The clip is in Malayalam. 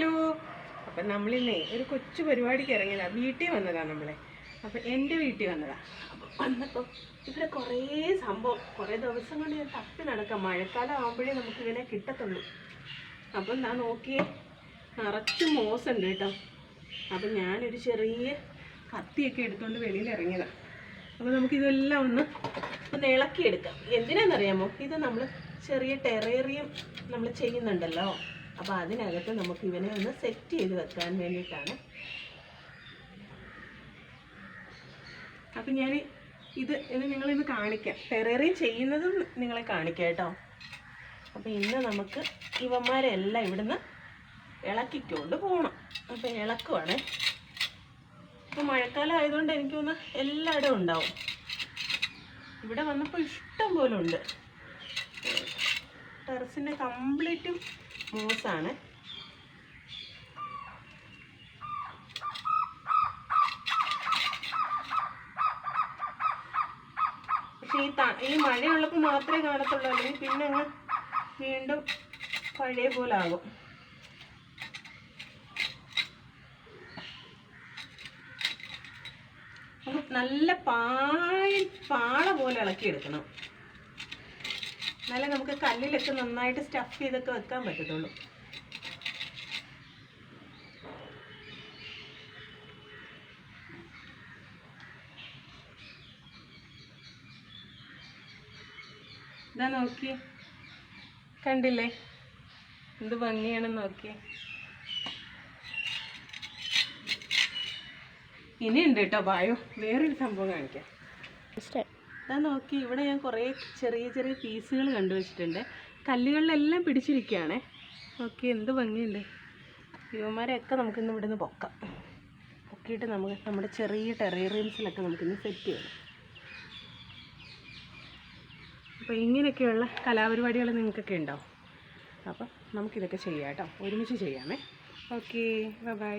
ഹലോ. അപ്പം നമ്മളിന്നേ ഒരു കൊച്ചു പരിപാടിക്ക് ഇറങ്ങിയതാ. വീട്ടിൽ വന്നതാ നമ്മളെ. അപ്പം എന്റെ വീട്ടിൽ വന്നതാ. അപ്പം ഇവിടെ കുറേ സംഭവം. കുറേ ദിവസം കൊണ്ട് ഞാൻ തപ്പി നടക്കാം. മഴക്കാലം ആകുമ്പോഴേ നമുക്ക് ഇങ്ങനെ കിട്ടത്തുള്ളൂ. അപ്പം ഞാൻ നോക്കിയേ നിറച്ച് മോശമുണ്ട് കേട്ടോ. അപ്പം ഞാനൊരു ചെറിയ കത്തിയൊക്കെ എടുത്തുകൊണ്ട് വെളിയിൽ ഇറങ്ങിയതാണ് അപ്പോൾ നമുക്കിതെല്ലാം ഒന്ന് ഒന്ന് ഇളക്കിയെടുക്കാം. എന്തിനാണെന്നറിയാമോ ഇത് നമ്മൾ ചെറിയ ടെറേറിയം നമ്മൾ ചെയ്യുന്നുണ്ടല്ലോ. അപ്പോൾ അതിനകത്ത് നമുക്ക് ഇവനെ ഒന്ന് സെറ്റ് ചെയ്ത് വെക്കാൻ വേണ്ടിയിട്ടാണ്. അപ്പം ഞാൻ ഇത് ഇത് നിങ്ങളിന്ന് കാണിക്കാം. ടെറേറിയം ചെയ്യുന്നതും നിങ്ങളെ കാണിക്കാം കേട്ടോ. അപ്പോൾ ഇന്ന് നമുക്ക് ഇവന്മാരെല്ലാം ഇവിടുന്ന് ഇളക്കിക്കൊണ്ട് പോകണം അപ്പോൾ ഇളക്കുവാണ്. ഇപ്പോൾ മഴക്കാലം ആയതുകൊണ്ട് എനിക്ക് തോന്നുന്നു എല്ലായിടവും ഉണ്ടാവും. ഇവിടെ വന്നപ്പോൾ ഇഷ്ടം പോലെ ഉണ്ട്. ടെറസിന്റെ കംപ്ലീറ്റും മൂസാണ് പക്ഷേ ഈ ത ഈ മഴയുള്ളപ്പോൾ മാത്രമേ കാണത്തുള്ളൂ അല്ലെങ്കിൽ പിന്നെ അങ്ങ് വീണ്ടും പഴയ പോലെ ആകും. നല്ല പാ പാള പോലെ ഇളക്കിയെടുക്കണം. എന്നാലേ നമുക്ക് കല്ലിലൊക്കെ നന്നായിട്ട് സ്റ്റഫ് ചെയ്തൊക്കെ വെക്കാൻ പറ്റത്തുള്ളൂ. ഇതാ നോക്കി കണ്ടില്ലേ? എന്ത് ഭംഗിയാണെന്ന് നോക്കിയേ. ഇനിയുണ്ട് കേട്ടോ ബായോ. വേറൊരു സംഭവം കാണിക്കാം. ഇതാ നോക്കി ഇവിടെ ഞാൻ കുറേ ചെറിയ ചെറിയ പീസുകൾ കണ്ടുവച്ചിട്ടുണ്ട് കല്ലുകളിലെല്ലാം പിടിച്ചിരിക്കുകയാണ്. ഓക്കെ എന്ത് ഭംഗിയുണ്ട്. ഇവന്മാരെയൊക്കെ നമുക്കിന്ന് ഇവിടുന്ന് പൊക്കാം. പൊക്കിയിട്ട് നമുക്ക് നമ്മുടെ ചെറിയ ടെറേറിയംസിലൊക്കെ നമുക്കിന്ന് സെറ്റ് ചെയ്യണം അപ്പോൾ ഇങ്ങനെയൊക്കെയുള്ള കലാപരിപാടികൾ നിങ്ങൾക്കൊക്കെ ഉണ്ടാവും. അപ്പം നമുക്കിതൊക്കെ ചെയ്യാം കേട്ടോ. ഒരുമിച്ച് ചെയ്യാമേ. Okay bye